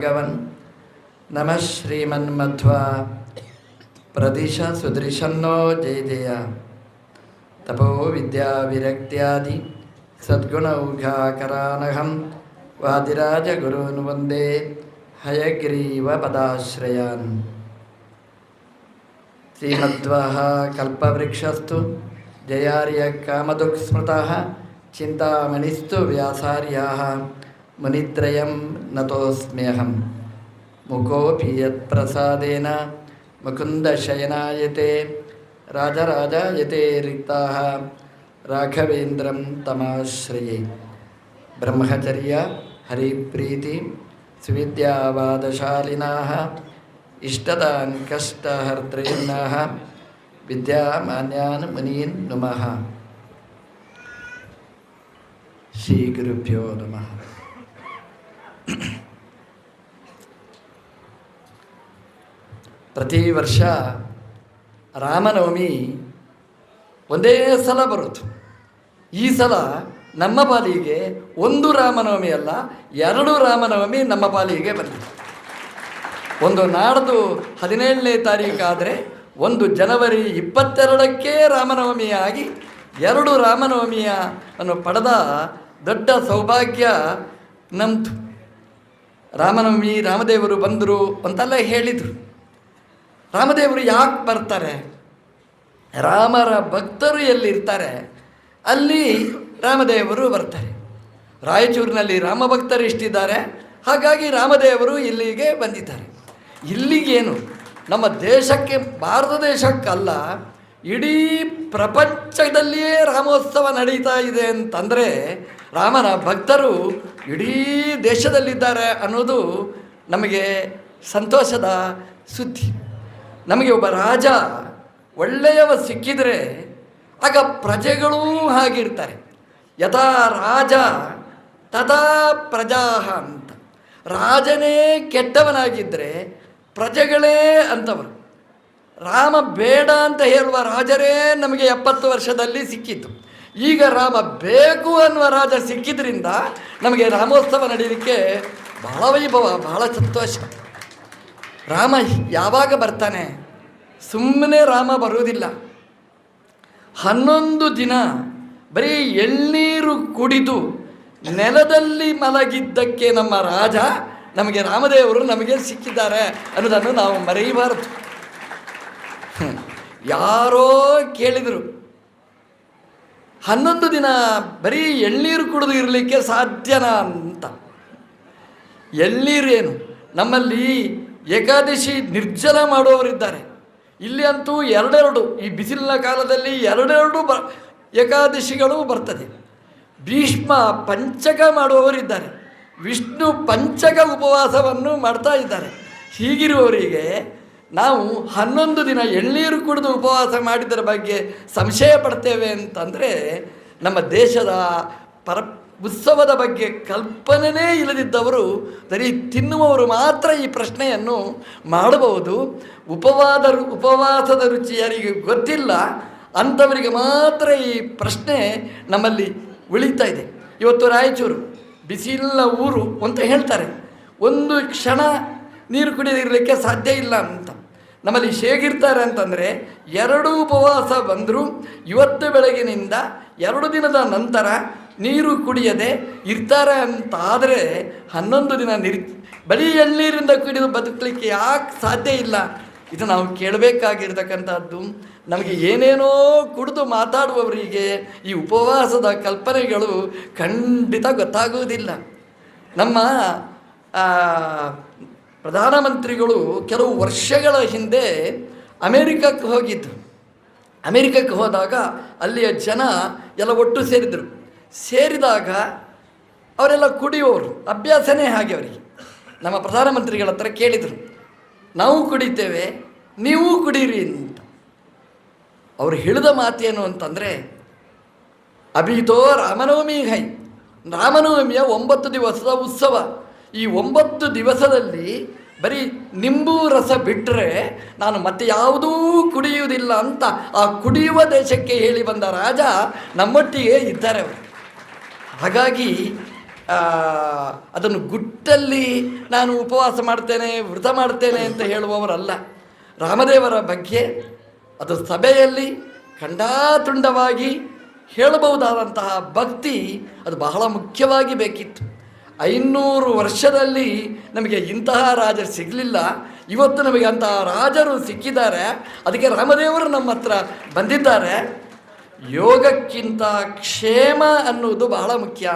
भगवन् नमः श्रीमन्मध्वा। प्रदिश सुदृशन्नो जयजया तपो विद्याविरक्त्यादि सद्गुणौघाकरानहं वादिराजगुरून् वन्दे। हयग्रीवपदाश्रयान् श्रीमध्वः कल्पवृक्षस्तु। जयार्यकामदुःस्मृतः। चिन्तामणिस्तु व्यासार्याः। मुनित्रयं नतोऽस्म्यहं। मुखोऽपि यत्प्रसादेन मुकुन्दशयनायते। राजराजायते रिक्ताः राघवेन्द्रं तमाश्रये। ब्रह्मचर्य, हरिप्रीति, सुविद्यावादशालिनाः, इष्टदान् कष्टहर्तॄन्नाः विद्यामान्यान् मुनीन् नुमः। श्रीगुरुभ्यो नमः। ಪ್ರತಿ ವರ್ಷ ರಾಮನವಮಿ ಒಂದೇ ಸಲ ಬರೋದು ಈ ಸಲ ನಮ್ಮ ಪಾಲಿಗೆ ಒಂದು ರಾಮನವಮಿ ಅಲ್ಲ, ಎರಡು ರಾಮನವಮಿ ನಮ್ಮ ಪಾಲಿಗೆ ಬಂದಿದೆ. ಒಂದು ನಾಡ್ದು ಹದಿನೇಳನೇ ತಾರೀಕಾದರೆ ಒಂದು ಜನವರಿ ಇಪ್ಪತ್ತೆರಡಕ್ಕೆ ರಾಮನವಮಿಯಾಗಿ ಎರಡು ರಾಮನವಮಿಯ ಅನ್ನು ಪಡೆದ ದೊಡ್ಡ ಸೌಭಾಗ್ಯ ನಮ್ಮದು ರಾಮನವಮಿ ರಾಮದೇವರು ಬಂದರು ಅಂತೆಲ್ಲ ಹೇಳಿದರು. ರಾಮದೇವರು ಯಾಕೆ ಬರ್ತಾರೆ? ರಾಮರ ಭಕ್ತರು ಎಲ್ಲಿರ್ತಾರೆ? ಅಲ್ಲಿ ರಾಮದೇವರು ಬರ್ತಾರೆ. ರಾಯಚೂರಿನಲ್ಲಿ ರಾಮ ಭಕ್ತರು ಇಷ್ಟಿದ್ದಾರೆ. ಹಾಗಾಗಿ ರಾಮದೇವರು ಇಲ್ಲಿಗೆ ಬಂದಿದ್ದಾರೆ. ಇಲ್ಲಿಗೇನು? ನಮ್ಮ ದೇಶಕ್ಕೆ, ಭಾರತ ದೇಶಕ್ಕಲ್ಲ, ಇಡೀ ಪ್ರಪಂಚದಲ್ಲಿಯೇ ರಾಮೋತ್ಸವ ನಡೀತಾ ಇದೆ ಅಂತಂದರೆ ರಾಮನ ಭಕ್ತರು ಇಡೀ ದೇಶದಲ್ಲಿದ್ದಾರೆ ಅನ್ನೋದು ನಮಗೆ ಸಂತೋಷದ ಸುದ್ದಿ. ನಮಗೆ ಒಬ್ಬ ರಾಜ ಒಳ್ಳೆಯವ ಸಿಕ್ಕಿದರೆ ಆಗ ಪ್ರಜೆಗಳೂ ಹಾಗಿರ್ತಾರೆ. ಯಥಾ ರಾಜ ತಥಾ ಪ್ರಜಾಹ ಅಂತ. ರಾಜನೇ ಕೆಟ್ಟವನಾಗಿದ್ದರೆ ಪ್ರಜೆಗಳೇ ಅಂತವರು. ರಾಮ ಬೇಡ ಅಂತ ಹೇಳುವ ರಾಜರೇ ನಮಗೆ ಎಪ್ಪತ್ತು ವರ್ಷದಲ್ಲಿ ಸಿಕ್ಕಿತ್ತು ಈಗ ರಾಮ ಬೇಕು ಅನ್ನುವ ರಾಜ ಸಿಕ್ಕಿದ್ರಿಂದ ನಮಗೆ ರಾಮೋತ್ಸವ ನಡೀಲಿಕ್ಕೆ ಬಹಳ ವೈಭವ, ಬಹಳ ಸಂತೋಷ. ರಾಮ ಯಾವಾಗ ಬರ್ತಾನೆ? ಸುಮ್ಮನೆ ರಾಮ ಬರುವುದಿಲ್ಲ. ಹನ್ನೊಂದು ದಿನ ಬರೀ ಎಳ್ನೀರು ಕುಡಿದು ನೆಲದಲ್ಲಿ ಮಲಗಿದ್ದಕ್ಕೆ ನಮ್ಮ ರಾಜ ನಮಗೆ ರಾಮದೇವರು ನಮಗೆ ಸಿಕ್ಕಿದ್ದಾರೆ ಅನ್ನೋದನ್ನು ನಾವು ಮರೆಯಬಾರದು. ಯಾರೋ ಕೇಳಿದರು, ಹನ್ನೊಂದು ದಿನ ಬರೀ ಎಳ್ನೀರು ಕುಡಿದು ಇರಲಿಕ್ಕೆ ಸಾಧ್ಯನಾ ಅಂತ. ಎಳ್ನೀರೇನು ನಮ್ಮಲ್ಲಿ ಏಕಾದಶಿ ನಿರ್ಜಲ ಮಾಡುವವರಿದ್ದಾರೆ. ಇಲ್ಲಿ ಅಂತೂ ಎರಡೆರಡು, ಈ ಬಿಸಿಲಿನ ಕಾಲದಲ್ಲಿ ಎರಡೆರಡು ಬ ಏಕಾದಶಿಗಳು ಬರ್ತದೆ. ಭೀಷ್ಮ ಪಂಚಕ ಮಾಡುವವರಿದ್ದಾರೆ. ವಿಷ್ಣು ಪಂಚಕ ಉಪವಾಸವನ್ನು ಮಾಡ್ತಾ ಇದ್ದಾರೆ. ಹೀಗಿರುವವರಿಗೆ ನಾವು ಹನ್ನೊಂದು ದಿನ ಎಳ್ನೀರು ಕುಡಿದು ಉಪವಾಸ ಮಾಡಿದ್ದರ ಬಗ್ಗೆ ಸಂಶಯ ಪಡ್ತೇವೆ ಅಂತಂದರೆ ನಮ್ಮ ದೇಶದ ಪರ ಉತ್ಸವದ ಬಗ್ಗೆ ಕಲ್ಪನೆಯೇ ಇಲ್ಲದಿದ್ದವರು ಬರೀ ತಿನ್ನುವವರು ಮಾತ್ರ ಈ ಪ್ರಶ್ನೆಯನ್ನು ಮಾಡಬಹುದು. ಉಪವಾದ ಉಪವಾಸದ ರುಚಿ ಯಾರಿಗೆ ಗೊತ್ತಿಲ್ಲ, ಅಂಥವರಿಗೆ ಮಾತ್ರ ಈ ಪ್ರಶ್ನೆ ನಮ್ಮಲ್ಲಿ ಉಳಿತಾ ಇದೆ. ಇವತ್ತು ರಾಯಚೂರು ಬಿಸಿಲಿನ ಊರು ಅಂತ ಹೇಳ್ತಾರೆ. ಒಂದು ಕ್ಷಣ ನೀರು ಕುಡಿದಿರಲಿಕ್ಕೆ ಸಾಧ್ಯ ಇಲ್ಲ ಅಂತ. ನಮ್ಮಲ್ಲಿ ಹೇಗಿರ್ತಾರೆ ಅಂತಂದರೆ, ಎರಡು ಉಪವಾಸ ಬಂದರೂ, ಇವತ್ತು ಬೆಳಗಿನಿಂದ ಎರಡು ದಿನದ ನಂತರ ನೀರು ಕುಡಿಯದೆ ಇರ್ತಾರೆ ಅಂತ ಆದರೆ ಹನ್ನೊಂದು ದಿನ ನಿರ್ ಬರೀ ಎಳ್ನೀರಿಂದ ಕುಡಿದು ಬದುಕಲಿಕ್ಕೆ ಯಾಕೆ ಸಾಧ್ಯ ಇಲ್ಲ? ಇದು ನಾವು ಕೇಳಬೇಕಾಗಿರ್ತಕ್ಕಂಥದ್ದು. ನಮಗೆ ಏನೇನೋ ಕುಡಿದು ಮಾತಾಡುವವರಿಗೆ ಈ ಉಪವಾಸದ ಕಲ್ಪನೆಗಳು ಖಂಡಿತ ಗೊತ್ತಾಗುವುದಿಲ್ಲ. ನಮ್ಮ ಪ್ರಧಾನಮಂತ್ರಿಗಳು ಕೆಲವು ವರ್ಷಗಳ ಹಿಂದೆ ಅಮೇರಿಕಕ್ಕೆ ಹೋಗಿದ್ದರು. ಅಮೇರಿಕಕ್ಕೆ ಹೋದಾಗ ಅಲ್ಲಿಯ ಜನ ಎಲ್ಲ ಒಟ್ಟು ಸೇರಿದರು. ಸೇರಿದಾಗ ಅವರೆಲ್ಲ ಕುಡಿಯೋರು ಅಭ್ಯಾಸನೇ ಹಾಗೆ ಅವರಿಗೆ. ನಮ್ಮ ಪ್ರಧಾನಮಂತ್ರಿಗಳ ಹತ್ರ ಕೇಳಿದರು, ನಾವು ಕುಡಿತೇವೆ, ನೀವು ಕುಡೀರಿ ಅಂತ. ಅವರು ಹೇಳಿದ ಮಾತೇನು ಅಂತಂದರೆ ಅಭಿತೋ ರಾಮನವಮಿ ಹೈ, ರಾಮನವಮಿಯ ಒಂಬತ್ತು ದಿವಸದ ಉತ್ಸವ. ಈ ಒಂಬತ್ತು ದಿವಸದಲ್ಲಿ ಬರೀ ನಿಂಬು ರಸ ಬಿಟ್ಟರೆ ನಾನು ಮತ್ತೆ ಯಾವುದೂ ಕುಡಿಯುವುದಿಲ್ಲ ಅಂತ ಆ ಕುಡಿಯುವ ದೇಶಕ್ಕೆ ಹೇಳಿ ಬಂದ ರಾಜ ನಮ್ಮೊಟ್ಟಿಗೆ ಇದ್ದಾರೆ ಅವರು. ಹಾಗಾಗಿ ಅದನ್ನು ಗುಟ್ಟಲ್ಲಿ ನಾನು ಉಪವಾಸ ಮಾಡ್ತೇನೆ, ವ್ರತ ಮಾಡ್ತೇನೆ ಅಂತ ಹೇಳುವವರಲ್ಲ. ರಾಮದೇವರ ಬಗ್ಗೆ ಅದು ಸಭೆಯಲ್ಲಿ ಖಂಡಾತುಂಡವಾಗಿ ಹೇಳಬಹುದಾದಂತಹ ಭಕ್ತಿ ಅದು ಬಹಳ ಮುಖ್ಯವಾಗಿ ಬೇಕಿತ್ತು. ಐನೂರು ವರ್ಷದಲ್ಲಿ ನಮಗೆ ಇಂತಹ ರಾಜರು ಸಿಗಲಿಲ್ಲ. ಇವತ್ತು ನಮಗೆ ಅಂತಹ ರಾಜರು ಸಿಕ್ಕಿದ್ದಾರೆ. ಅದಕ್ಕೆ ರಾಮದೇವರು ನಮ್ಮ ಹತ್ರ ಬಂದಿದ್ದಾರೆ. ಯೋಗಕ್ಕಿಂತ ಕ್ಷೇಮ ಅನ್ನುವುದು ಬಹಳ ಮುಖ್ಯ.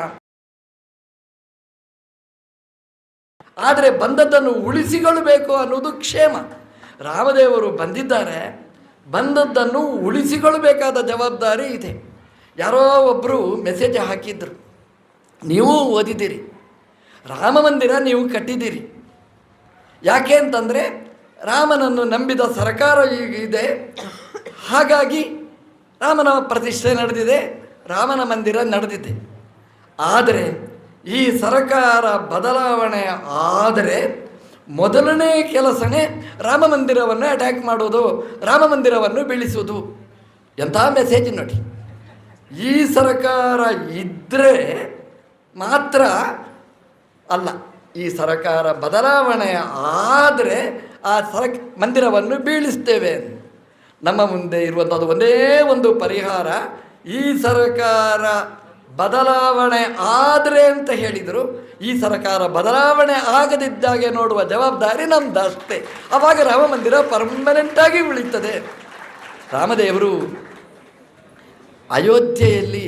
ಆದರೆ ಬಂದದ್ದನ್ನು ಉಳಿಸಿಕೊಳ್ಳಬೇಕು ಅನ್ನೋದು ಕ್ಷೇಮ. ರಾಮದೇವರು ಬಂದಿದ್ದಾರೆ. ಬಂದದ್ದನ್ನು ಉಳಿಸಿಕೊಳ್ಳಬೇಕಾದ ಜವಾಬ್ದಾರಿ ಇದೆ. ಯಾರೋ ಒಬ್ಬರು ಮೆಸೇಜ್ ಹಾಕಿದ್ರು. ನೀವು ಓದಿದ್ದೀರಿ. ರಾಮ ಮಂದಿರ ನೀವು ಕಟ್ಟಿದ್ದೀರಿ. ಯಾಕೆ ಅಂತಂದರೆ ರಾಮನನ್ನು ನಂಬಿದ ಸರ್ಕಾರ ಈಗ ಇದೆ. ಹಾಗಾಗಿ ರಾಮನ ಪ್ರತಿಷ್ಠೆ ನಡೆದಿದೆ, ರಾಮನ ಮಂದಿರ ನಡೆದಿದೆ. ಆದರೆ ಈ ಸರ್ಕಾರ ಬದಲಾವಣೆ ಆದರೆ ಮೊದಲನೇ ಕೆಲಸನೇ ರಾಮ ಮಂದಿರವನ್ನು ಅಟ್ಯಾಕ್ ಮಾಡೋದು, ರಾಮ ಮಂದಿರವನ್ನು ಬೀಳಿಸುವುದು. ಎಂಥ ಮೆಸೇಜ್ ನೋಡಿ. ಈ ಸರ್ಕಾರ ಇದ್ದರೆ ಮಾತ್ರ ಅಲ್ಲ, ಈ ಸರ್ಕಾರ ಬದಲಾವಣೆ ಆದರೆ ಆ ಸರ ಮಂದಿರವನ್ನು ಬೀಳಿಸ್ತೇವೆ ನಮ್ಮ ಮುಂದೆ ಇರುವಂಥದ್ದು ಒಂದೇ ಒಂದು ಪರಿಹಾರ, ಈ ಸರ್ಕಾರ ಬದಲಾವಣೆ ಆದರೆ ಅಂತ ಹೇಳಿದರು. ಈ ಸರ್ಕಾರ ಬದಲಾವಣೆ ಆಗದಿದ್ದಾಗೆ ನೋಡುವ ಜವಾಬ್ದಾರಿ ನಮ್ದು ಅಷ್ಟೇ ಆವಾಗ ರಾಮ ಮಂದಿರ ಪರ್ಮನೆಂಟಾಗಿ ಉಳಿತದೆ. ರಾಮದೇವರು ಅಯೋಧ್ಯೆಯಲ್ಲಿ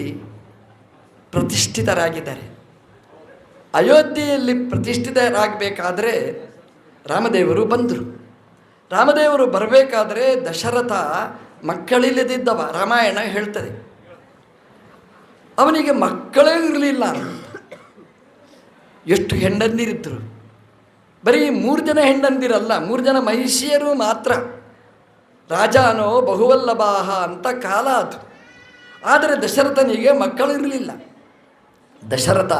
ಪ್ರತಿಷ್ಠಿತರಾಗಿದ್ದಾರೆ. ಅಯೋಧ್ಯೆಯಲ್ಲಿ ಪ್ರತಿಷ್ಠಿತರಾಗಬೇಕಾದ್ರೆ ರಾಮದೇವರು ಬಂದರು. ರಾಮದೇವರು ಬರಬೇಕಾದ್ರೆ ದಶರಥ ಮಕ್ಕಳಿಲ್ಲದಿದ್ದವ. ರಾಮಾಯಣ ಹೇಳ್ತದೆ. ಅವನಿಗೆ ಮಕ್ಕಳೇ ಇರಲಿಲ್ಲ. ಎಷ್ಟು ಹೆಂಡಂದಿರಿದ್ದರು ಬರೀ ಮೂರು ಜನ ಹೆಂಡಂದಿರಲ್ಲ ಮೂರು ಜನ ಮಹಿಷಿಯರು ಮಾತ್ರ. ರಾಜಾನೋ ಬಹುವಲ್ಲಭಾಹ ಅಂತ ಕಾಲ ಅದು. ಆದರೆ ದಶರಥನಿಗೆ ಮಕ್ಕಳಿರಲಿಲ್ಲ ದಶರಥ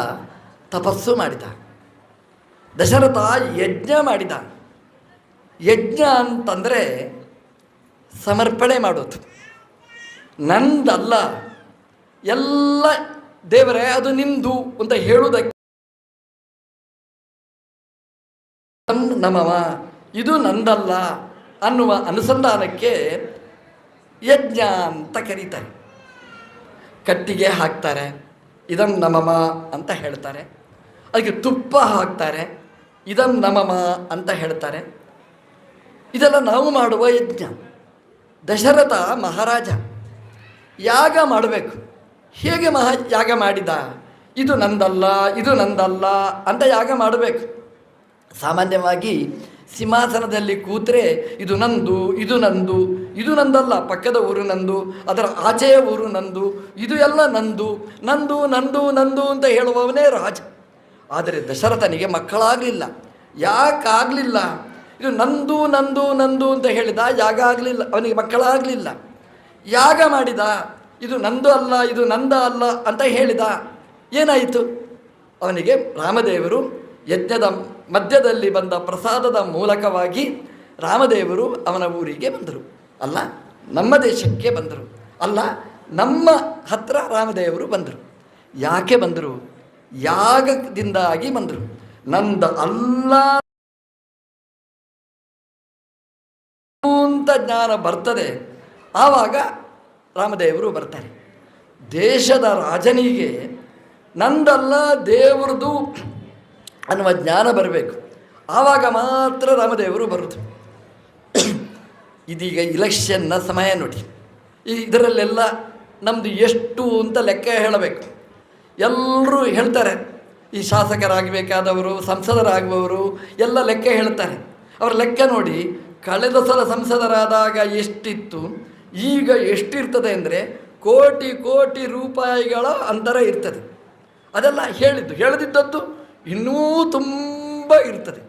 ತಪಸ್ಸು ಮಾಡಿದ. ದಶರಥ ಯಜ್ಞ ಮಾಡಿದ. ಯಜ್ಞ ಅಂತಂದರೆ ಸಮರ್ಪಣೆ ಮಾಡೋದು. ನಂದಲ್ಲ, ಎಲ್ಲ ದೇವರೇ, ಅದು ನಿಂದು ಅಂತ ಹೇಳುವುದಕ್ಕೆ ನಮವ, ಇದು ನಂದಲ್ಲ ಅನ್ನುವ ಅನುಸಂಧಾನಕ್ಕೆ ಯಜ್ಞ ಅಂತ ಕರೀತಾರೆ. ಕಟ್ಟಿಗೆ ಹಾಕ್ತಾರೆ, ಇದಂ ನಮಮ ಅಂತ ಹೇಳ್ತಾರೆ. ಅದಕ್ಕೆ ತುಪ್ಪ ಹಾಕ್ತಾರೆ, ಇದಂ ನಮಮ ಅಂತ ಹೇಳ್ತಾರೆ. ಇದೆಲ್ಲ ನಾವು ಮಾಡುವ ಯಜ್ಞ. ದಶರಥ ಮಹಾರಾಜ ಯಾಗ ಮಾಡಬೇಕು. ಹೇಗೆ ಮಹಾ ಯಾಗ ಮಾಡಿದ? ಇದು ನಂದಲ್ಲ ಇದು ನಂದಲ್ಲ ಅಂತ ಯಾಗ ಮಾಡಬೇಕು. ಸಾಮಾನ್ಯವಾಗಿ ಸಿಂಹಾಸನದಲ್ಲಿ ಕೂತ್ರೆ ಇದು ನಂದು ಇದು ನಂದು, ಇದು ನಂದಲ್ಲ, ಪಕ್ಕದ ಊರು ನಂದು, ಅದರ ಆಚೆಯ ಊರು ನಂದು, ಇದು ಎಲ್ಲ ನಂದು ನಂದು ನಂದು ನಂದು ಅಂತ ಹೇಳುವವನೇ ರಾಜ. ಆದರೆ ದಶರಥನಿಗೆ ಮಕ್ಕಳಾಗಲಿಲ್ಲ. ಯಾಕಾಗಲಿಲ್ಲ? ಇದು ನಂದು ನಂದು ನಂದು ಅಂತ ಹೇಳಿದ, ಯಾಗ ಆಗಲಿಲ್ಲ, ಅವನಿಗೆ ಮಕ್ಕಳಾಗಲಿಲ್ಲ. ಯಾಗ ಮಾಡಿದ, ಇದು ನಂದು ಅಲ್ಲ, ಇದು ನಂದ ಅಲ್ಲ ಅಂತ ಹೇಳಿದ, ಏನಾಯಿತು? ಅವನಿಗೆ ರಾಮದೇವರು ಯಜ್ಞದ ಮಧ್ಯದಲ್ಲಿ ಬಂದ ಪ್ರಸಾದದ ಮೂಲಕವಾಗಿ ರಾಮದೇವರು ಅವನ ಊರಿಗೆ ಬಂದರು. ಅಲ್ಲ, ನಮ್ಮ ದೇಶಕ್ಕೆ ಬಂದರು. ಅಲ್ಲ, ನಮ್ಮ ಹತ್ರ ರಾಮದೇವರು ಬಂದರು. ಯಾಕೆ ಬಂದರು? ಯಾಗದಿಂದಾಗಿ ಬಂದರು. ನಂದ ಅಲ್ಲ ಜ್ಞಾನ ಬರ್ತದೆ. ಆವಾಗ ರಾಮದೇವರು ಬರ್ತಾರೆ. ದೇಶದ ರಾಜನಿಗೆ ನಂದಲ್ಲ ದೇವರದು ಅನ್ನುವ ಜ್ಞಾನ ಬರಬೇಕು. ಆವಾಗ ಮಾತ್ರ ರಾಮದೇವರು ಬರುತ್ತೆ ಇದೀಗ ಇಲೆಕ್ಷನ್ನ ಸಮಯ ನೋಡಿ. ಈ ಇದರಲ್ಲೆಲ್ಲ ನಮ್ಮದು ಎಷ್ಟು ಅಂತ ಲೆಕ್ಕ ಹೇಳಬೇಕು. ಎಲ್ಲರೂ ಹೇಳ್ತಾರೆ. ಈ ಶಾಸಕರಾಗಬೇಕಾದವರು, ಸಂಸದರಾಗುವವರು ಎಲ್ಲ ಲೆಕ್ಕ ಹೇಳ್ತಾರೆ. ಅವರ ಲೆಕ್ಕ ನೋಡಿ ಕಳೆದ ಸಲ ಸಂಸದರಾದಾಗ ಎಷ್ಟಿತ್ತು? ಈಗ ಎಷ್ಟಿರ್ತದೆ ಅಂದರೆ ಕೋಟಿ ಕೋಟಿ ರೂಪಾಯಿಗಳ ಅಂತರ ಇರ್ತದೆ. ಅದೆಲ್ಲ ಹೇಳಿದ್ದು. ಹೇಳದಿದ್ದದ್ದು ಇನ್ನೂ ತುಂಬ ಇರ್ತದೆ.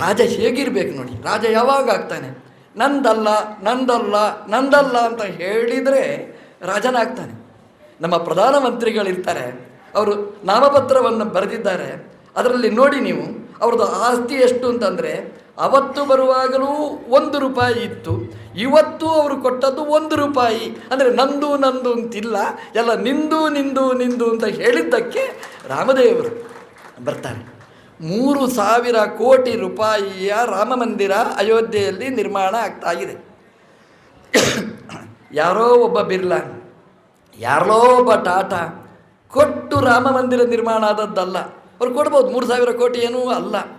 ರಾಜ ಹೇಗಿರ್ಬೇಕು ನೋಡಿ. ರಾಜ ಯಾವಾಗ ಆಗ್ತಾನೆ? ನಂದಲ್ಲ ನಂದಲ್ಲ ನಂದಲ್ಲ ಅಂತ ಹೇಳಿದರೆ ರಾಜನಾಗ್ತಾನೆ. ನಮ್ಮ ಪ್ರಧಾನಮಂತ್ರಿಗಳಿರ್ತಾರೆ. ಅವರು ನಾಮಪತ್ರವನ್ನು ಬರೆದಿದ್ದಾರೆ. ಅದರಲ್ಲಿ ನೋಡಿ ನೀವು, ಅವ್ರದ್ದು ಆಸ್ತಿ ಎಷ್ಟು ಅಂತಂದರೆ ಅವತ್ತು ಬರುವಾಗಲೂ ಒಂದು ರೂಪಾಯಿ ಇತ್ತು. ಇವತ್ತು ಅವರು ಕೊಟ್ಟದ್ದು ಒಂದು ರೂಪಾಯಿ. ಅಂದರೆ ನಂದು ನಂದು ಅಂತಿಲ್ಲ. ಎಲ್ಲ ನಿಂದು ನಿಂದು ನಿಂದು ಅಂತ ಹೇಳಿದ್ದಕ್ಕೆ ರಾಮದೇವರು ಬರ್ತಾರೆ. ಮೂರು ಸಾವಿರ ಕೋಟಿ ರೂಪಾಯಿಯ ರಾಮ ಮಂದಿರ ಅಯೋಧ್ಯೆಯಲ್ಲಿ ನಿರ್ಮಾಣ ಆಗ್ತಾ ಇದೆ. ಯಾರೋ ಒಬ್ಬ ಬಿರ್ಲಾ ಯಾರೋ ಒಬ್ಬ ಟಾಟಾ ಕೊಟ್ಟು ರಾಮ ಮಂದಿರ ನಿರ್ಮಾಣ ಆದದ್ದಲ್ಲ. ಅವ್ರು ಕೊಡ್ಬೋದು. ಮೂರು ಸಾವಿರ ಕೋಟಿ ಏನೂ ಅಲ್ಲ.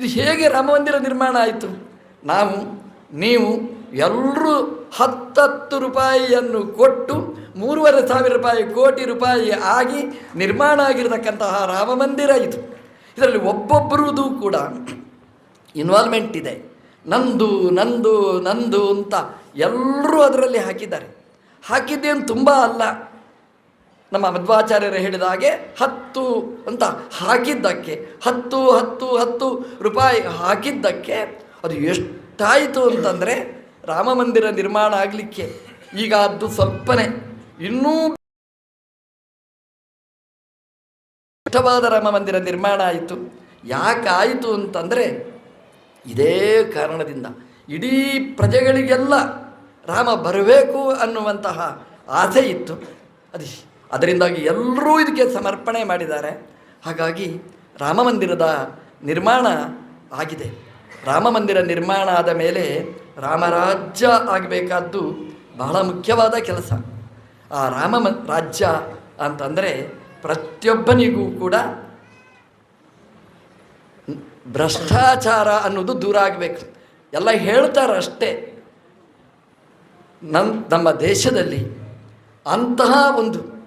ಇದು ಹೇಗೆ ರಾಮ ಮಂದಿರ ನಿರ್ಮಾಣ ಆಯಿತು? ನಾವು, ನೀವು ಎಲ್ಲರೂ ಹತ್ತತ್ತು ರೂಪಾಯಿಯನ್ನು ಕೊಟ್ಟು ಮೂರುವರೆ ಸಾವಿರ ರೂಪಾಯಿ, ಕೋಟಿ ರೂಪಾಯಿ ಆಗಿ ನಿರ್ಮಾಣ ಆಗಿರತಕ್ಕಂತಹ ರಾಮ ಮಂದಿರ ಇದು. ಇದರಲ್ಲಿ ಒಬ್ಬೊಬ್ಬರದು ಕೂಡ ಇನ್ವಾಲ್ವ್ಮೆಂಟ್ ಇದೆ. ನಂದು ನಂದು ನಂದು ಅಂತ ಎಲ್ಲರೂ ಅದರಲ್ಲಿ ಹಾಕಿದ್ದಾರೆ. ಹಾಕಿದ್ದೇನು ತುಂಬ ಅಲ್ಲ. ನಮ್ಮ ಮಧ್ವಾಚಾರ್ಯರು ಹೇಳಿದ ಹಾಗೆ ಹತ್ತು ಅಂತ ಹಾಕಿದ್ದಕ್ಕೆ, ಹತ್ತು ಹತ್ತು ಹತ್ತು ರೂಪಾಯಿ ಹಾಕಿದ್ದಕ್ಕೆ ಅದು ಎಷ್ಟಾಯಿತು ಅಂತಂದರೆ ರಾಮ ಮಂದಿರ ನಿರ್ಮಾಣ ಆಗಲಿಕ್ಕೆ ಈಗ ಅದು ಸ್ವಲ್ಪನೇ. ಇನ್ನೂ ಕಷ್ಟವಾದ ರಾಮ ಮಂದಿರ ನಿರ್ಮಾಣ ಆಯಿತು. ಯಾಕಾಯಿತು ಅಂತಂದರೆ ಇದೇ ಕಾರಣದಿಂದ ಇಡೀ ಪ್ರಜೆಗಳಿಗೆಲ್ಲ ರಾಮ ಬರಬೇಕು ಅನ್ನುವಂತಹ ಆಸೆ ಇತ್ತು. ಅದು ಅದರಿಂದಾಗಿ ಎಲ್ಲರೂ ಇದಕ್ಕೆ ಸಮರ್ಪಣೆ ಮಾಡಿದ್ದಾರೆ. ಹಾಗಾಗಿ ರಾಮ ಮಂದಿರದ ನಿರ್ಮಾಣ ಆಗಿದೆ. ರಾಮ ಮಂದಿರ ನಿರ್ಮಾಣ ಆದ ಮೇಲೆ ರಾಮರಾಜ್ಯ ಆಗಬೇಕಾದ್ದು ಬಹಳ ಮುಖ್ಯವಾದ ಕೆಲಸ. ಆ ರಾಮ ರಾಜ್ಯ ಅಂತಂದರೆ ಪ್ರತಿಯೊಬ್ಬನಿಗೂ ಕೂಡ ಭ್ರಷ್ಟಾಚಾರ ಅನ್ನೋದು ದೂರ ಆಗಬೇಕು. ಎಲ್ಲ ಹೇಳ್ತಾರಷ್ಟೇ. ನಮ್ಮ ನಮ್ಮ ದೇಶದಲ್ಲಿ ಅಂತಹ ಒಂದು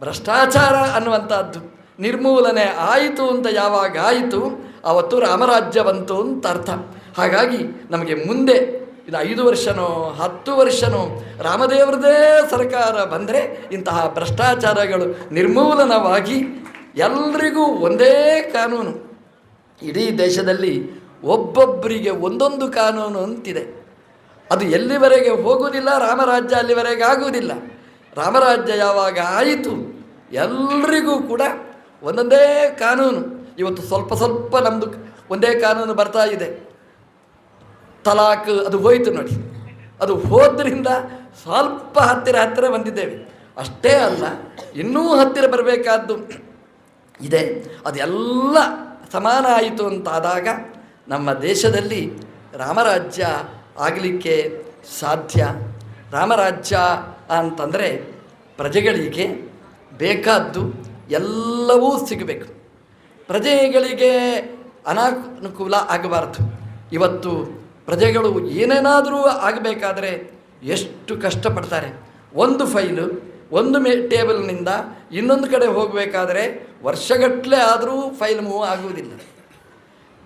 ಭ್ರಷ್ಟಾಚಾರ ಅನ್ನುವಂಥದ್ದು. ನಿರ್ಮೂಲನೆ ಆಯಿತು ಅಂತ ಯಾವಾಗ ಆಯಿತು ಆವತ್ತು ರಾಮರಾಜ್ಯ ಬಂತು ಅಂತ ಅರ್ಥ. ಹಾಗಾಗಿ ನಮಗೆ ಮುಂದೆ ಇದು ಐದು ವರ್ಷನೋ, ಹತ್ತು ವರ್ಷನೋ, ರಾಮದೇವರದೇ ಸರ್ಕಾರ ಬಂದರೆ ಇಂತಹ ಭ್ರಷ್ಟಾಚಾರಗಳು ನಿರ್ಮೂಲನವಾಗಿ ಎಲ್ರಿಗೂ ಒಂದೇ ಕಾನೂನು. ಇಡೀ ದೇಶದಲ್ಲಿ ಒಬ್ಬೊಬ್ಬರಿಗೆ ಒಂದೊಂದು ಕಾನೂನು ಅಂತಿದೆ. ಅದು ಎಲ್ಲಿವರೆಗೆ ಹೋಗುವುದಿಲ್ಲ, ರಾಮರಾಜ್ಯ ಅಲ್ಲಿವರೆಗೆ ಆಗುವುದಿಲ್ಲ. ರಾಮರಾಜ್ಯ ಯಾವಾಗ ಆಯಿತು, ಎಲ್ರಿಗೂ ಕೂಡ ಒಂದೊಂದೇ ಕಾನೂನು. ಇವತ್ತು ಸ್ವಲ್ಪ ಸ್ವಲ್ಪ ನಮ್ಮದು ಒಂದೇ ಕಾನೂನು ಬರ್ತಾ ಇದೆ. ತಲಾಕ್ ಅದು ಹೋಯಿತು ನೋಡಿ. ಅದು ಹೋದ್ರಿಂದ ಸ್ವಲ್ಪ ಹತ್ತಿರ ಹತ್ತಿರ ಬಂದಿದ್ದೇವೆ. ಅಷ್ಟೇ ಅಲ್ಲ, ಇನ್ನೂ ಹತ್ತಿರ ಬರಬೇಕಾದ್ದು ಇದೆ. ಅದೆಲ್ಲ ಸಮಾನ ಆಯಿತು ಅಂತಾದಾಗ ನಮ್ಮ ದೇಶದಲ್ಲಿ ರಾಮರಾಜ್ಯ ಆಗಲಿಕ್ಕೆ ಸಾಧ್ಯ ರಾಮರಾಜ್ಯ ಅಂತಂದರೆ ಪ್ರಜೆಗಳಿಗೆ ಬೇಕಾದ್ದು ಎಲ್ಲವೂ ಸಿಗಬೇಕು. ಪ್ರಜೆಗಳಿಗೆ ಅನಾನುಕೂಲ ಆಗಬಾರ್ದು. ಇವತ್ತು ಪ್ರಜೆಗಳು ಏನೇನಾದರೂ ಆಗಬೇಕಾದರೆ ಎಷ್ಟು ಕಷ್ಟಪಡ್ತಾರೆ. ಒಂದು ಫೈಲು, ಒಂದು ಮೇ, ಟೇಬಲ್ನಿಂದ ಇನ್ನೊಂದು ಕಡೆ ಹೋಗಬೇಕಾದರೆ ವರ್ಷಗಟ್ಟಲೆ ಆದರೂ ಫೈಲ್ ಮೂವ್ ಆಗುವುದಿಲ್ಲ.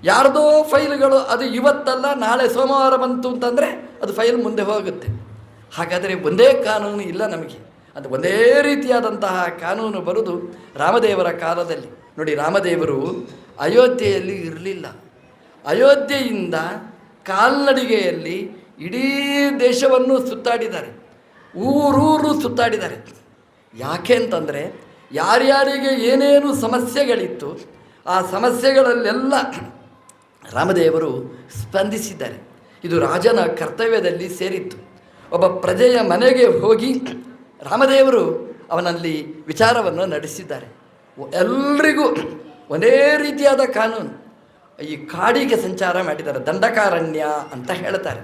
ಯಾರ್ದೋ ಫೈಲ್ಗಳು ಅದು ಇವತ್ತಲ್ಲ, ನಾಳೆ ಸೋಮವಾರ ಬಂತು ಅಂತಂದರೆ ಅದು ಫೈಲ್ ಮುಂದೆ ಹೋಗುತ್ತೆ. ಹಾಗಾದರೆ ಒಂದೇ ಕಾನೂನು ಇಲ್ಲ ನಮಗೆ. ಅದು ಒಂದೇ ರೀತಿಯಾದಂತಹ ಕಾನೂನು ಬರುವುದು ರಾಮದೇವರ ಕಾಲದಲ್ಲಿ. ನೋಡಿ, ರಾಮದೇವರು ಅಯೋಧ್ಯೆಯಲ್ಲಿ ಇರಲಿಲ್ಲ. ಅಯೋಧ್ಯೆಯಿಂದ ಕಾಲ್ನಡಿಗೆಯಲ್ಲಿ ಇಡೀ ದೇಶವನ್ನು ಸುತ್ತಾಡಿದ್ದಾರೆ. ಊರೂರು ಸುತ್ತಾಡಿದ್ದಾರೆ. ಯಾಕೆ ಅಂತಂದರೆ, ಯಾರ್ಯಾರಿಗೆ ಏನೇನು ಸಮಸ್ಯೆಗಳಿತ್ತು, ಆ ಸಮಸ್ಯೆಗಳಲ್ಲೆಲ್ಲ ರಾಮದೇವರು ಸ್ಪಂದಿಸಿದ್ದಾರೆ. ಇದು ರಾಜನ ಕರ್ತವ್ಯದಲ್ಲಿ ಸೇರಿತ್ತು. ಒಬ್ಬ ಪ್ರಜೆಯ ಮನೆಗೆ ಹೋಗಿ ರಾಮದೇವರು ಅವನಲ್ಲಿ ವಿಚಾರವನ್ನು ನಡೆಸಿದ್ದಾರೆ. ಎಲ್ರಿಗೂ ಒಂದೇ ರೀತಿಯಾದ ಕಾನೂನು. ಈ ಕಾಡಿಗೆ ಸಂಚಾರ ಮಾಡಿದ್ದಾರೆ, ದಂಡಕಾರಣ್ಯ ಅಂತ ಹೇಳ್ತಾರೆ.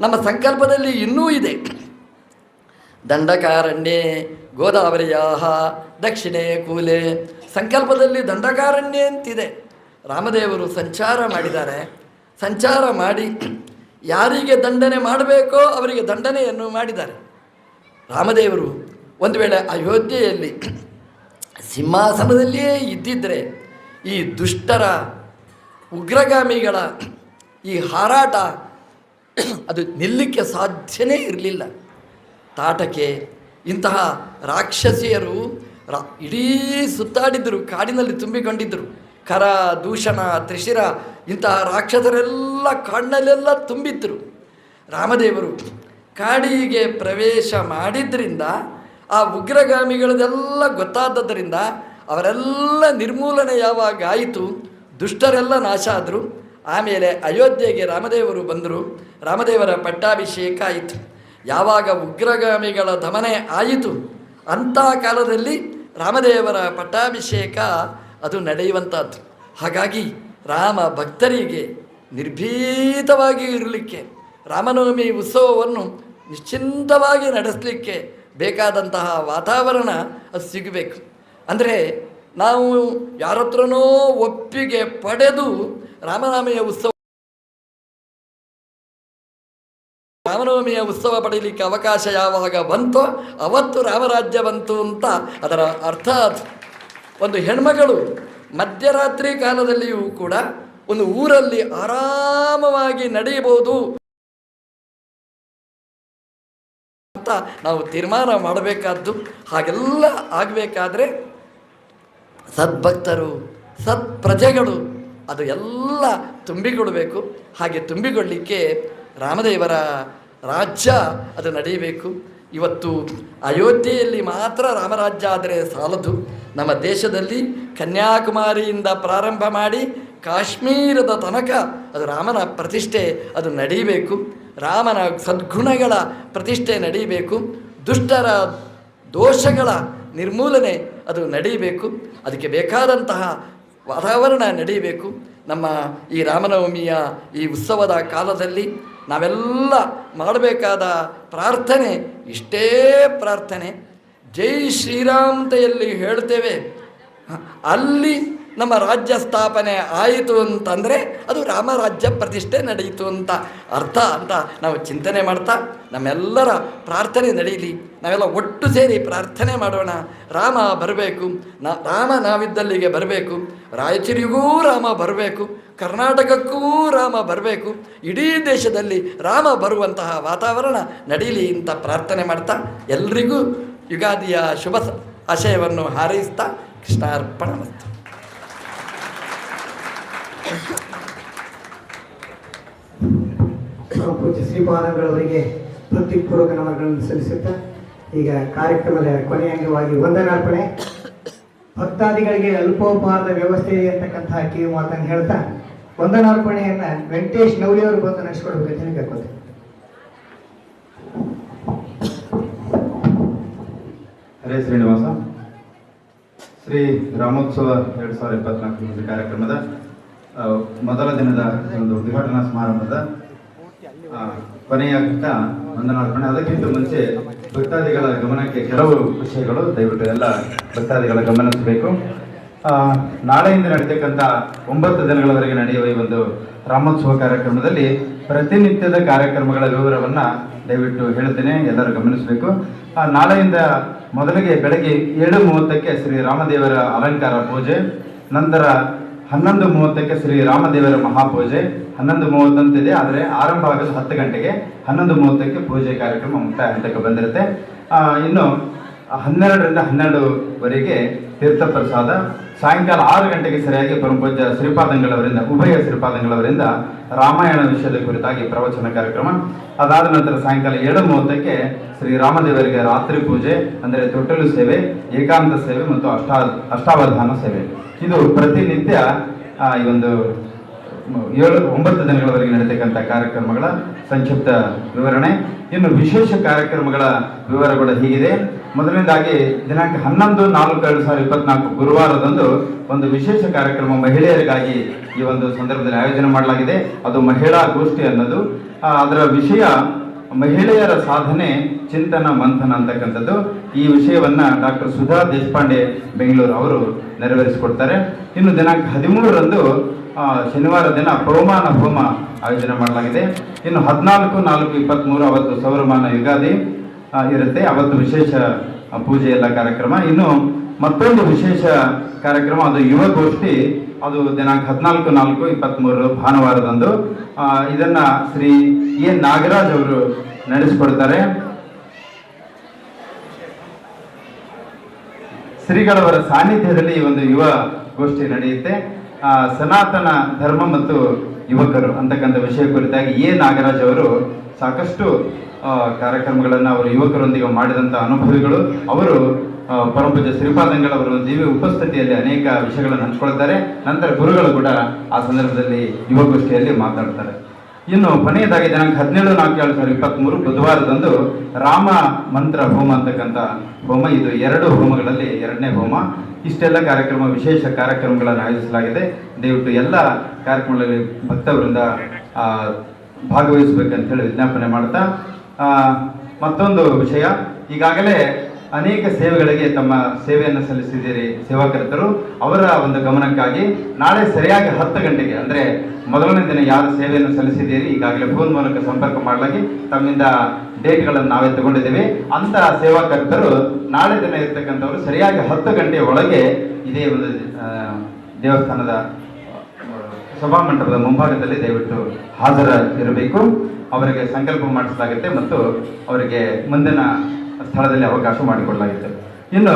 ನಮ್ಮ ಸಂಕಲ್ಪದಲ್ಲಿ ಇನ್ನೂ ಇದೆ. ದಂಡಕಾರಣ್ಯ, ಗೋದಾವರಿಯಾಹ, ದಕ್ಷಿಣೆ ಕೂಲೆ. ಸಂಕಲ್ಪದಲ್ಲಿ ದಂಡಕಾರಣ್ಯ ಅಂತಿದೆ. ರಾಮದೇವರು ಸಂಚಾರ ಮಾಡಿದ್ದಾರೆ. ಸಂಚಾರ ಮಾಡಿ ಯಾರಿಗೆ ದಂಡನೆ ಮಾಡಬೇಕೋ ಅವರಿಗೆ ದಂಡನೆಯನ್ನು ಮಾಡಿದ್ದಾರೆ. ರಾಮದೇವರು ಒಂದು ವೇಳೆ ಅಯೋಧ್ಯೆಯಲ್ಲಿ ಸಿಂಹಾಸನದಲ್ಲಿಯೇ ಇದ್ದಿದ್ದರೆ ಈ ದುಷ್ಟರ ಉಗ್ರಗಾಮಿಗಳ ಈ ಹಾರಾಟ ಅದು ನಿಲ್ಲಕ್ಕೆ ಸಾಧ್ಯನೇ ಇರಲಿಲ್ಲ. ತಾಟಕೆ ಇಂತಹ ರಾಕ್ಷಸಿಯರು ರಾ ಇಡೀ ಸುತ್ತಾಡಿದ್ದರು ಕಾಡಿನಲ್ಲಿ ತುಂಬಿಕೊಂಡಿದ್ದರು ಕರ, ದೂಷಣ, ತ್ರಿಶಿರ ಇಂತಹ ರಾಕ್ಷಸರೆಲ್ಲ ಕಣ್ಣಲ್ಲೆಲ್ಲ ತುಂಬಿದ್ದರು ರಾಮದೇವರು ಕಾಡಿಗೆ ಪ್ರವೇಶ ಮಾಡಿದ್ರಿಂದ ಆ ಉಗ್ರಗಾಮಿಗಳದೆಲ್ಲ ಗೊತ್ತಾದದ್ದರಿಂದ ಅವರೆಲ್ಲ ನಿರ್ಮೂಲನೆ ಯಾವಾಗ ಆಯಿತು, ದುಷ್ಟರೆಲ್ಲ ನಾಶ ಆದರು. ಆಮೇಲೆ ಅಯೋಧ್ಯೆಗೆ ರಾಮದೇವರು ಬಂದರು. ರಾಮದೇವರ ಪಟ್ಟಾಭಿಷೇಕ ಆಯಿತು. ಯಾವಾಗ ಉಗ್ರಗಾಮಿಗಳ ದಮನೆ ಆಯಿತು, ಅಂಥ ಕಾಲದಲ್ಲಿ ರಾಮದೇವರ ಪಟ್ಟಾಭಿಷೇಕ ಅದು ನಡೆಯುವಂಥದ್ದು. ಹಾಗಾಗಿ ರಾಮ ಭಕ್ತರಿಗೆ ನಿರ್ಭೀತವಾಗಿ ಇರಲಿಕ್ಕೆ, ರಾಮನವಮಿ ಉತ್ಸವವನ್ನು ನಿಶ್ಚಿಂತವಾಗಿ ನಡೆಸಲಿಕ್ಕೆ ಬೇಕಾದಂತಹ ವಾತಾವರಣ ಅದು ಸಿಗಬೇಕು. ಅಂದರೆ ನಾವು ಯಾರತ್ರನೋ ಒಪ್ಪಿಗೆ ಪಡೆದು ರಾಮನವಮಿಯ ಉತ್ಸವ ರಾಮನವಮಿಯ ಉತ್ಸವ ಪಡೀಲಿಕ್ಕೆ ಅವಕಾಶ ಯಾವಾಗ ಬಂತೋ ಅವತ್ತು ರಾಮರಾಜ್ಯ ಬಂತು ಅಂತ ಅದರ ಅರ್ಥ ಒಂದು ಹೆಣ್ಮಗಳು ಮಧ್ಯರಾತ್ರಿ ಕಾಲದಲ್ಲಿಯೂ ಕೂಡ ಒಂದು ಊರಲ್ಲಿ ಆರಾಮವಾಗಿ ನಡೆಯಬಹುದು ಅಂತ ನಾವು ತೀರ್ಮಾನ ಮಾಡಬೇಕಾದ್ದು, ಹಾಗೆಲ್ಲ ಆಗಬೇಕಾದ್ರೆ ಸದ್ಭಕ್ತರು ಸತ್ಪ್ರಜೆಗಳು ಅದು ಎಲ್ಲ ತುಂಬಿಕೊಡಬೇಕು. ಹಾಗೆ ತುಂಬಿಕೊಳ್ಳಿಕ್ಕೆ ರಾಮದೇವರ ರಾಜ್ಯ ಅದು ನಡೆಯಬೇಕು. ಇವತ್ತು ಅಯೋಧ್ಯೆಯಲ್ಲಿ ಮಾತ್ರ ರಾಮರಾಜ್ಯ ಆದರೆ ಸಾಲದು. ನಮ್ಮ ದೇಶದಲ್ಲಿ ಕನ್ಯಾಕುಮಾರಿಯಿಂದ ಪ್ರಾರಂಭ ಮಾಡಿ ಕಾಶ್ಮೀರದ ತನಕ ಅದು ರಾಮನ ಪ್ರತಿಷ್ಠೆ, ಅದು ನಡೀಬೇಕು. ರಾಮನ ಸದ್ಗುಣಗಳ ಪ್ರತಿಷ್ಠೆ ನಡೀಬೇಕು. ದುಷ್ಟರ ದೋಷಗಳ ನಿರ್ಮೂಲನೆ ಅದು ನಡೀಬೇಕು. ಅದಕ್ಕೆ ಬೇಕಾದಂತಹ ವಾತಾವರಣ ನಡೀಬೇಕು. ನಮ್ಮ ಈ ರಾಮನವಮಿಯ ಈ ಉತ್ಸವದ ಕಾಲದಲ್ಲಿ ನಾವೆಲ್ಲ ಮಾಡಬೇಕಾದ ಪ್ರಾರ್ಥನೆ ಇಷ್ಟೇ ಪ್ರಾರ್ಥನೆ. ಜೈ ಶ್ರೀರಾಮ್ ಅಂತ ಎಲ್ಲಿ ಹೇಳ್ತೇವೆ? ಅಲ್ಲಿ ನಮ್ಮ ರಾಜ್ಯ ಸ್ಥಾಪನೆ ಆಯಿತು ಅಂತಂದರೆ ಅದು ರಾಮರಾಜ್ಯ ಪ್ರತಿಷ್ಠೆ ನಡೆಯಿತು ಅಂತ ಅರ್ಥ ಅಂತ ನಾವು ಚಿಂತನೆ ಮಾಡ್ತಾ ನಮ್ಮೆಲ್ಲರ ಪ್ರಾರ್ಥನೆ ನಡೆಯಲಿ ನಾವೆಲ್ಲ ಒಟ್ಟು ಸೇರಿ ಪ್ರಾರ್ಥನೆ ಮಾಡೋಣ. ರಾಮ ಬರಬೇಕು. ರಾಮ ನಾವಿದ್ದಲ್ಲಿಗೆ ಬರಬೇಕು. ರಾಯಚೂರಿಗೂ ರಾಮ ಬರಬೇಕು. ಕರ್ನಾಟಕಕ್ಕೂ ರಾಮ ಬರಬೇಕು. ಇಡೀ ದೇಶದಲ್ಲಿ ರಾಮ ಬರುವಂತಹ ವಾತಾವರಣ ನಡೀಲಿ ಅಂತ ಪ್ರಾರ್ಥನೆ ಮಾಡ್ತಾ ಎಲ್ರಿಗೂ ಯುಗಾದಿಯ ಶುಭ ಆಶಯವನ್ನು ಹಾರೈಸ್ತಾ ಕೃಷ್ಣಾರ್ಪಣ ಪೂಜ್ಯ ಶ್ರೀಪಾದಗಳವರಿಗೆ ಭಕ್ತಿಪೂರ್ವಕ ನಮನಗಳನ್ನು ಸಲ್ಲಿಸುತ್ತಾ ಈಗ ಕಾರ್ಯಕ್ರಮದ ಕೊನೆಯ ಅಂಗವಾಗಿ ವಂದನಾರ್ಪಣೆ. ಭಕ್ತಾದಿಗಳಿಗೆ ಅಲ್ಪೋಪಹಾರದ ವ್ಯವಸ್ಥೆ ಇದೆ ಅಂತಕ್ಕಂತಹ ಕಿವಿ ಮಾತನ್ನು ಹೇಳ್ತಾ ವಂದನಾರ್ಪಣೆಯನ್ನ ವೆಂಕಟೇಶ್ ನವರಿಯವರು ಬಂದು ನಡೆಸ್ಕೊಡ್ಬೇಕಂತ ಕೇಳ್ಕೊತೀನಿ ಹರೇ ಶ್ರೀನಿವಾಸ. ಶ್ರೀ ರಾಮೋತ್ಸವ ಎರಡ್ ಸಾವಿರದ ಇಪ್ಪತ್ನಾಲ್ಕು ಕಾರ್ಯಕ್ರಮದ ಮೊದಲ ದಿನದ ಒಂದು ಉದ್ಘಾಟನಾ ಸಮಾರಂಭದ ಕೊನೆಯ ಘಟ್ಟ ವಂದನಾರ್ಪಣೆ ಅದಕ್ಕಿಂತ ಮುಂಚೆ ಭಕ್ತಾದಿಗಳ ಗಮನಕ್ಕೆ ಕೆಲವು ವಿಷಯಗಳು ದಯವಿಟ್ಟು ಎಲ್ಲ ಭಕ್ತಾದಿಗಳ ಗಮನಿಸಬೇಕು. ನಾಳೆಯಿಂದ ನಡೀತಕ್ಕಂಥ ಒಂಬತ್ತು ದಿನಗಳವರೆಗೆ ನಡೆಯುವ ಈ ಒಂದು ರಾಮೋತ್ಸವ ಕಾರ್ಯಕ್ರಮದಲ್ಲಿ ಪ್ರತಿನಿತ್ಯದ ಕಾರ್ಯಕ್ರಮಗಳ ವಿವರವನ್ನು ದಯವಿಟ್ಟು ಹೇಳ್ತೇನೆ ಎಲ್ಲರೂ ಗಮನಿಸಬೇಕು. ನಾಳೆಯಿಂದ ಮೊದಲಿಗೆ ಬೆಳಗ್ಗೆ ಏಳು ಮೂವತ್ತಕ್ಕೆ ಶ್ರೀ ರಾಮದೇವರ ಅಲಂಕಾರ ಪೂಜೆ, ನಂತರ ಹನ್ನೊಂದು ಮೂವತ್ತಕ್ಕೆ ಶ್ರೀ ರಾಮದೇವರ ಮಹಾಪೂಜೆ. ಹನ್ನೊಂದು ಮೂವತ್ತಂತಿದೆ, ಆದರೆ ಆರಂಭ ಆಗಲು ಹತ್ತು ಗಂಟೆಗೆ. ಹನ್ನೊಂದು ಮೂವತ್ತಕ್ಕೆ ಪೂಜೆ ಕಾರ್ಯಕ್ರಮ ಮುಕ್ತಾಯ ಹಂತಕ್ಕೆ ಬಂದಿರುತ್ತೆ ಇನ್ನು ಹನ್ನೆರಡರಿಂದ ಹನ್ನೆರಡುವರೆಗೆ ತೀರ್ಥ ಪ್ರಸಾದ ಸಾಯಂಕಾಲ ಆರು ಗಂಟೆಗೆ ಸರಿಯಾಗಿ ಪರಮಪೂಜ್ಯ ಶ್ರೀಪಾದಂಗಳವರಿಂದ ಉಭಯ ಶ್ರೀಪಾದಂಗಳವರಿಂದ ರಾಮಾಯಣ ವಿಷಯದ ಕುರಿತಾಗಿ ಪ್ರವಚನ ಕಾರ್ಯಕ್ರಮ. ಅದಾದ ನಂತರ ಸಾಯಂಕಾಲ ಏಳು ಮೂವತ್ತಕ್ಕೆ ಶ್ರೀ ರಾಮದೇವರಿಗೆ ರಾತ್ರಿ ಪೂಜೆ, ಅಂದರೆ ತೊಟ್ಟಲು ಸೇವೆ, ಏಕಾಂತ ಸೇವೆ ಮತ್ತು ಅಷ್ಟಾ ಅಷ್ಟಾವಧಾನ ಸೇವೆ. ಇದು ಪ್ರತಿನಿತ್ಯ ಈ ಒಂದು ಏಳು, ಒಂಬತ್ತು ದಿನಗಳವರೆಗೆ ನಡೀತಕ್ಕಂಥ ಕಾರ್ಯಕ್ರಮಗಳ ಸಂಕ್ಷಿಪ್ತ ವಿವರಣೆ. ಇನ್ನು ವಿಶೇಷ ಕಾರ್ಯಕ್ರಮಗಳ ವಿವರಗಳು ಹೀಗಿದೆ. ಮೊದಲನೇದಾಗಿ, ದಿನಾಂಕ ಹನ್ನೊಂದು ನಾಲ್ಕು ಎರಡು ಸಾವಿರದ ಇಪ್ಪತ್ನಾಲ್ಕು ಗುರುವಾರದಂದು ಒಂದು ವಿಶೇಷ ಕಾರ್ಯಕ್ರಮ ಮಹಿಳೆಯರಿಗಾಗಿ ಈ ಒಂದು ಸಂದರ್ಭದಲ್ಲಿ ಆಯೋಜನೆ ಮಾಡಲಾಗಿದೆ. ಅದು ಮಹಿಳಾ ಗೋಷ್ಠಿ ಅನ್ನೋದು. ಅದರ ವಿಷಯ ಮಹಿಳೆಯರ ಸಾಧನೆ, ಚಿಂತನ, ಮಂಥನ ಅಂತಕ್ಕಂಥದ್ದು. ಈ ವಿಷಯವನ್ನ ಡಾಕ್ಟರ್ ಸುಧಾ ದೇಶಪಾಂಡೆ ಬೆಂಗಳೂರು ಅವರು ನೆರವೇರಿಸಿಕೊಡ್ತಾರೆ. ಇನ್ನು ದಿನಾಂಕ ಹದಿಮೂರರಂದು ಶನಿವಾರ ದಿನ ಪೌಮಾನ ಹೋಮ ಆಯೋಜನೆ ಮಾಡಲಾಗಿದೆ. ಇನ್ನು ಹದಿನಾಲ್ಕು, ನಾಲ್ಕು ಇಪ್ಪತ್ತ್ಮೂರು ಅವತ್ತು ಸೌರಮಾನ ಯುಗಾದಿ ಇರುತ್ತೆ. ಅವತ್ತು ವಿಶೇಷ ಪೂಜೆ ಎಲ್ಲ ಕಾರ್ಯಕ್ರಮ. ಇನ್ನು ಮತ್ತೊಂದು ವಿಶೇಷ ಕಾರ್ಯಕ್ರಮ, ಅದು ಯುವ ಗೋಷ್ಠಿ ಅದು ದಿನಾಂಕ ಹದಿನಾಲ್ಕು, ನಾಲ್ಕು ಇಪ್ಪತ್ತ್ಮೂರು ಭಾನುವಾರದಂದು. ಇದನ್ನ ಶ್ರೀ ಎನ್ ನಾಗರಾಜ್ ಅವರು ನಡೆಸಿಕೊಡ್ತಾರೆ. ಶ್ರೀಗಳವರ ಸಾನ್ನಿಧ್ಯದಲ್ಲಿ ಈ ಒಂದು ಯುವ ಗೋಷ್ಠಿ ನಡೆಯುತ್ತೆ. ಸನಾತನ ಧರ್ಮ ಮತ್ತು ಯುವಕರು ಅಂತಕ್ಕಂಥ ವಿಷಯ ಕುರಿತಾಗಿ ಎ. ನಾಗರಾಜ್ ಅವರು ಸಾಕಷ್ಟು ಕಾರ್ಯಕ್ರಮಗಳನ್ನು ಅವರು ಯುವಕರೊಂದಿಗೆ ಮಾಡಿದಂಥ ಅನುಭವಿಗಳು. ಅವರು ಆ, ಶ್ರೀಪಾದಂಗಳ ಜೀವಿ ಉಪಸ್ಥಿತಿಯಲ್ಲಿ ಅನೇಕ ವಿಷಯಗಳನ್ನು ಹಂಚ್ಕೊಳ್ತಾರೆ. ನಂತರ ಗುರುಗಳು ಕೂಡ ಆ ಸಂದರ್ಭದಲ್ಲಿ ಯುವಗೋಷ್ಠಿಯಲ್ಲಿ ಮಾತಾಡ್ತಾರೆ. ಇನ್ನು ಕೊನೆಯದಾಗಿ ದಿನಾಂಕ ಹದಿನೇಳು ನಾಲ್ಕು ಎರಡು ಸಾವಿರದ ಇಪ್ಪತ್ತ್ಮೂರು ಬುಧವಾರದಂದು ರಾಮ ಮಂತ್ರ ಹೋಮ ಅಂತಕ್ಕಂಥ ಹೋಮ ಇದು ಎರಡು ಹೋಮಗಳಲ್ಲಿ ಎರಡನೇ ಹೋಮ. ಇಷ್ಟೆಲ್ಲ ಕಾರ್ಯಕ್ರಮ ವಿಶೇಷ ಕಾರ್ಯಕ್ರಮಗಳನ್ನು ಆಯೋಜಿಸಲಾಗಿದೆ. ದಯವಿಟ್ಟು ಎಲ್ಲ ಕಾರ್ಯಕ್ರಮಗಳಲ್ಲಿ ಭಕ್ತವರಿಂದ ಭಾಗವಹಿಸಬೇಕಂತ ಹೇಳಿ ವಿಜ್ಞಾಪನೆ ಮಾಡ್ತಾ ಮತ್ತೊಂದು ವಿಷಯ. ಈಗಾಗಲೇ ಅನೇಕ ಸೇವೆಗಳಿಗೆ ತಮ್ಮ ಸೇವೆಯನ್ನು ಸಲ್ಲಿಸಿದ್ದೀರಿ ಸೇವಾಕರ್ತರು. ಅವರ ಒಂದು ಗಮನಕ್ಕಾಗಿ ನಾಳೆ ಸರಿಯಾಗಿ ಹತ್ತು ಗಂಟೆಗೆ, ಅಂದರೆ ಮೊದಲನೇ ದಿನ ಯಾರು ಸೇವೆಯನ್ನು ಸಲ್ಲಿಸಿದ್ದೀರಿ, ಈಗಾಗಲೇ ಫೋನ್ ಮೂಲಕ ಸಂಪರ್ಕ ಮಾಡಲಾಗಿ ತಮ್ಮಿಂದ ಡೇಟ್ಗಳನ್ನು ನಾವೇ ತಗೊಂಡಿದ್ದೇವೆ. ಅಂತ ಸೇವಾಕರ್ತರು ನಾಳೆ ದಿನ ಇರ್ತಕ್ಕಂಥವ್ರು ಸರಿಯಾಗಿ ಹತ್ತು ಗಂಟೆ ಒಳಗೆ ಇದೇ ಒಂದು ದೇವಸ್ಥಾನದ ಸಭಾಮಂಟಪದ ಮುಂಭಾಗದಲ್ಲಿ ದಯವಿಟ್ಟು ಹಾಜರ ಇರಬೇಕು ಅವರಿಗೆ ಸಂಕಲ್ಪ ಮಾಡಿಸಲಾಗುತ್ತೆ ಮತ್ತು ಅವರಿಗೆ ಮುಂದಿನ ಸ್ಥಳದಲ್ಲಿ ಅವಕಾಶ ಮಾಡಿಕೊಡಲಾಗಿತ್ತು. ಇನ್ನು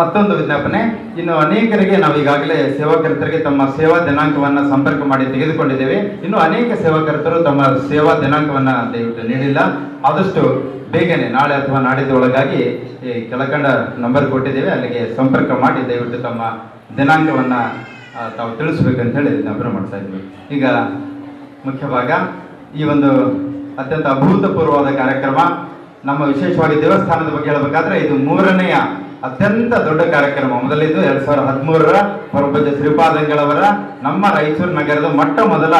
ಮತ್ತೊಂದು ವಿಜ್ಞಾಪನೆ. ಇನ್ನು ಅನೇಕರಿಗೆ ನಾವು ಈಗಾಗಲೇ ಸೇವಾಕರ್ತರಿಗೆ ತಮ್ಮ ಸೇವಾ ದಿನಾಂಕವನ್ನ ಸಂಪರ್ಕ ಮಾಡಿ ತೆಗೆದುಕೊಂಡಿದ್ದೇವೆ. ಇನ್ನು ಅನೇಕ ಸೇವಾಕರ್ತರು ತಮ್ಮ ಸೇವಾ ದಿನಾಂಕವನ್ನ ದಯವಿಟ್ಟು ನೀಡಿಲ್ಲ. ಆದಷ್ಟು ಬೇಗನೆ ನಾಳೆ ಅಥವಾ ನಾಡಿದ್ದು ಒಳಗಾಗಿ ಈ ಕೆಳಕಂಡ ನಂಬರ್ ಕೊಟ್ಟಿದ್ದೇವೆ. ಅಲ್ಲಿಗೆ ಸಂಪರ್ಕ ಮಾಡಿ ದಯವಿಟ್ಟು ತಮ್ಮ ದಿನಾಂಕವನ್ನ ತಾವು ತಿಳಿಸ್ಬೇಕಂತ ಹೇಳಿ ವಿಜ್ಞಾಪನೆ ಮಾಡ್ತಾ ಇದ್ವಿ ಈಗ ಮುಖ್ಯ ಭಾಗ ಈ ಒಂದು ಅತ್ಯಂತ ಅಭೂತಪೂರ್ವವಾದ ಕಾರ್ಯಕ್ರಮ ನಮ್ಮ ವಿಶೇಷವಾಗಿ ದೇವಸ್ಥಾನದ ಬಗ್ಗೆ ಹೇಳಬೇಕಾದ್ರೆ ಇದು ಮೂರನೆಯ ಅತ್ಯಂತ ದೊಡ್ಡ ಕಾರ್ಯಕ್ರಮ. ಮೊದಲಿದ್ದು ಎರಡ್ ಸಾವಿರದ ಹದಿಮೂರರ ಪರಪೂಜ್ಯ ಶ್ರೀಪಾದಂಗಳವರ ನಮ್ಮ ರಾಯಚೂರು ನಗರದ ಮೊಟ್ಟ ಮೊದಲ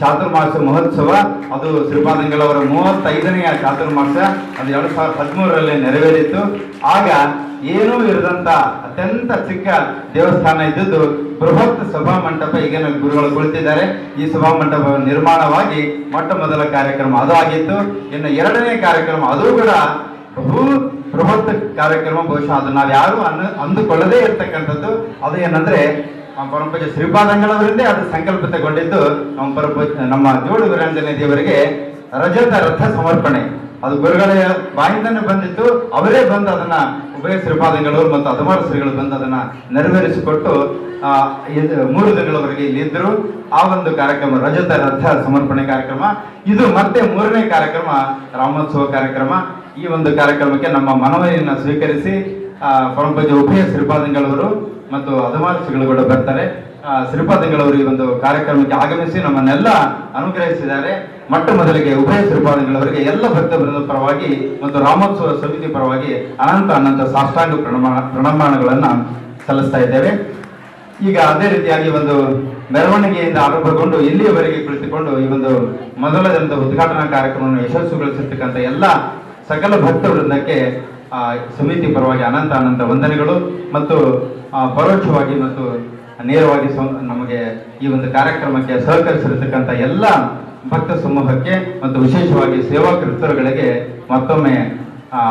ಚಾತುರ್ಮಾಸ ಮಹೋತ್ಸವ. ಅದು ಶ್ರೀಪಾದಂಗಳವರ ಮೂವತ್ತೈದನೆಯ ಚಾತುರ್ಮಾಸ. ಅದು ಎರಡ್ ಸಾವಿರದ ಹದಿಮೂರರಲ್ಲಿ ನೆರವೇರಿತ್ತು ಆಗ ಏನೂ ಇರದಂತ ಅತ್ಯಂತ ಚಿಕ್ಕ ದೇವಸ್ಥಾನ ಇದ್ದದ್ದು ಬೃಹತ್ ಸಭಾ ಮಂಟಪ ಈಗೇನು ಗುರುಗಳು ಕುಳಿತಿದ್ದಾರೆ. ಈ ಸಭಾ ಮಂಟಪ ನಿರ್ಮಾಣವಾಗಿ ಮೊಟ್ಟ ಮೊದಲ ಕಾರ್ಯಕ್ರಮ ಅದು ಆಗಿತ್ತು. ಇನ್ನು ಎರಡನೇ ಕಾರ್ಯಕ್ರಮ, ಅದು ಕೂಡ ಬಹು ಬೃಹತ್ ಕಾರ್ಯಕ್ರಮ ಬಹುಶಃ ಅದು ನಾವು ಯಾರು ಅನ್ನ ಅಂದುಕೊಳ್ಳದೇ ಇರ್ತಕ್ಕಂಥದ್ದು. ಅದು ಏನಂದ್ರೆ, ನಮ್ಮ ಪರಮಪೂಜ್ಯ ಶ್ರೀಪಾದಂಗಳವರಿಂದೇ ಅದು ಸಂಕಲ್ಪಿತಗೊಂಡಿದ್ದು ನಮ್ಮ ಪರಪೂಜ್ಯ ನಮ್ಮ ಜೋಡು ವೀರಾಂಜನೇ ದೇವರಿಗೆ ರಜತ ರಥ ಸಮರ್ಪಣೆ. ಅದು ಗುರುಗಳ ಬಾಯಿಂದನೇ ಬಂದಿತ್ತು. ಅವರೇ ಬಂದು ಅದನ್ನ ಉಭಯ ಶ್ರೀಪಾದಂಗಳವರು ಮತ್ತು ಹದಿಮಾರು ಶ್ರೀಗಳು ಬಂದು ಅದನ್ನ ನೆರವೇರಿಸಿಕೊಟ್ಟು ಮೂರು ದಿನಗಳವರೆಗೆ ಇಲ್ಲಿ ಇದ್ರು. ಆ ಒಂದು ಕಾರ್ಯಕ್ರಮ ರಜತ ರಥ ಸಮರ್ಪಣೆ ಕಾರ್ಯಕ್ರಮ. ಇದು ಮತ್ತೆ ಮೂರನೇ ಕಾರ್ಯಕ್ರಮ ರಾಮೋತ್ಸವ ಕಾರ್ಯಕ್ರಮ. ಈ ಒಂದು ಕಾರ್ಯಕ್ರಮಕ್ಕೆ ನಮ್ಮ ಮನವಿಯನ್ನು ಸ್ವೀಕರಿಸಿ ಪರಮಪೂಜ್ಯ ಉಭಯ ಶ್ರೀಪಾದಂಗಳವರು ಮತ್ತು ಶ್ರೀಗಳು ಕೂಡ ಬರ್ತಾರೆ. ಶ್ರೀಪಾದಂಗಳವರು ಈ ಒಂದು ಕಾರ್ಯಕ್ರಮಕ್ಕೆ ಆಗಮಿಸಿ ನಮ್ಮನ್ನೆಲ್ಲ ಅನುಗ್ರಹಿಸಿದ್ದಾರೆ. ಮೊಟ್ಟ ಮೊದಲಿಗೆ ಉಭಯ ಶ್ರೀಪಾದಂಗಳವರಿಗೆ ಎಲ್ಲ ಭಕ್ತ ಬೃಂದ ಪರವಾಗಿ ಮತ್ತು ರಾಮೋತ್ಸವ ಸಮಿತಿ ಪರವಾಗಿ ಅನಂತ ಅನಂತ ಸಾಷ್ಟಾಂಗ ಪ್ರಣಮ ಪ್ರಣಮಾಣಗಳನ್ನು ಸಲ್ಲಿಸ್ತಾ ಇದ್ದೇವೆ. ಈಗ ಅದೇ ರೀತಿಯಾಗಿ ಒಂದು ಮೆರವಣಿಗೆಯಿಂದ ಆರಂಭಗೊಂಡು ಇಲ್ಲಿಯವರೆಗೆ ಕುಳಿತುಕೊಂಡು ಈ ಒಂದು ಮೊದಲ ದಿನದ ಉದ್ಘಾಟನಾ ಕಾರ್ಯಕ್ರಮವನ್ನು ಯಶಸ್ವಿಗೊಳಿಸಿರ್ತಕ್ಕಂಥ ಎಲ್ಲ ಸಕಲ ಭಕ್ತ ವೃಂದಕ್ಕೆ ಸಮಿತಿ ಪರವಾಗಿ ಅನಂತ ಅನಂತ ವಂದನೆಗಳು ಮತ್ತು ಪರೋಕ್ಷವಾಗಿ ಮತ್ತು ನೇರವಾಗಿ ನಮಗೆ ಈ ಒಂದು ಕಾರ್ಯಕ್ರಮಕ್ಕೆ ಸಹಕರಿಸಿರ್ತಕ್ಕಂಥ ಎಲ್ಲ ಭಕ್ತ ಸಮೂಹಕ್ಕೆ ಮತ್ತು ವಿಶೇಷವಾಗಿ ಸೇವಾ ಕೃತರುಗಳಿಗೆ ಮತ್ತೊಮ್ಮೆ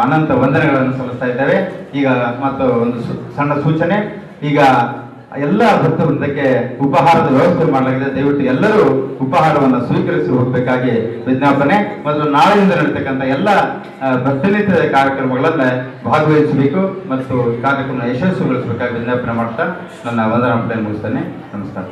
ಅನಂತ ವಂದನೆಗಳನ್ನು ಸಲ್ಲಿಸ್ತಾ ಇದ್ದೇವೆ. ಈಗ ಮತ್ತು ಒಂದು ಸಣ್ಣ ಸೂಚನೆ. ಈಗ ಎಲ್ಲ ಭಕ್ತವೃಂದಕ್ಕೆ ಉಪಹಾರದ ವ್ಯವಸ್ಥೆ ಮಾಡಲಾಗಿದೆ. ದಯವಿಟ್ಟು ಎಲ್ಲರೂ ಉಪಹಾರವನ್ನು ಸ್ವೀಕರಿಸಿ ಹೋಗಬೇಕಾಗಿ ವಿಜ್ಞಾಪನೆ ಮತ್ತು ನಾಳೆಯಿಂದ ನಡೀತಕ್ಕಂಥ ಎಲ್ಲ ಭಕ್ತನಿತ್ಯದ ಕಾರ್ಯಕ್ರಮಗಳನ್ನ ಭಾಗವಹಿಸಬೇಕು ಮತ್ತು ಕಾರ್ಯಕ್ರಮ ಯಶಸ್ವಿಗೊಳಿಸಬೇಕಾಗಿ ವಿಜ್ಞಾಪನೆ ಮಾಡ್ತಾ ನನ್ನ ವಂದನಾ ಮುಗಿಸ್ತೇನೆ. ನಮಸ್ಕಾರ.